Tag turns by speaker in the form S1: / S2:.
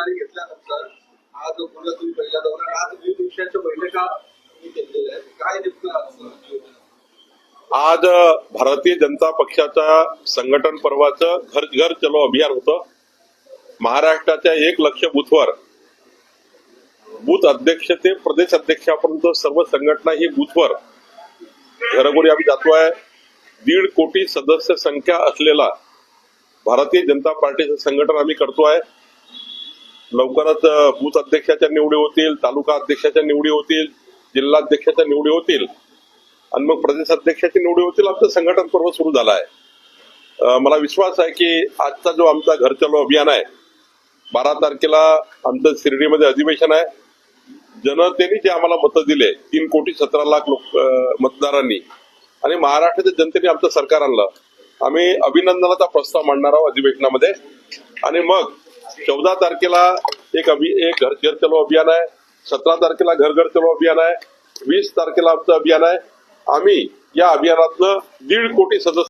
S1: जबाबदारी घेतल्यानंतर हा जो पुन्हा तुम्ही पहिला दौरा आज विविध विषयाच्या बैठका तुम्ही घेतलेल्या आहेत काय नेमकं आज
S2: भारतीय जनता पक्षाच्या संघटन पर्वाचं घर घर चलो अभियान होतं. महाराष्ट्राच्या एक लक्ष बूथवर बूथ अध्यक्ष ते प्रदेश अध्यक्षापर्यंत सर्व संघटना ही बूथवर घरोघरी आम्ही जातो आहे दीड कोटी सदस्य संख्या असलेला भारतीय जनता पार्टीचं संघटन आम्ही करतो आहे लवकरच बूथ अध्यक्षाच्या निवडी होतील तालुका अध्यक्षाच्या निवडी होतील जिल्हाध्यक्षाच्या निवडी होतील. आणि मग प्रदेश अध्यक्षाची निवडी होतील आमचं संघटन पर्व सुरू झालं आहे मला विश्वास आहे की आजचा जो आमचा घर चलो अभियान आहे बारा तारखेला आमचं शिर्डीमध्ये अधिवेशन आहे. जनतेने जे आम्हाला मतं दिले तीन कोटी सतरा लाख लोक मतदारांनी आणि महाराष्ट्राच्या जनतेने आमचं सरकार आणलं. आम्ही अभिनंदनाचा प्रस्ताव मांडणार आहोत अधिवेशनामध्ये. आणि मग चौदा तारखेला एक अभि एक घर घर चलो अभियान आहे. सतरा तारखेला घर घर चलो अभियान आहे. वीस तारखेला आमचं अभियान आहे. आम्ही या अभियानातलं दीड कोटी सदस्य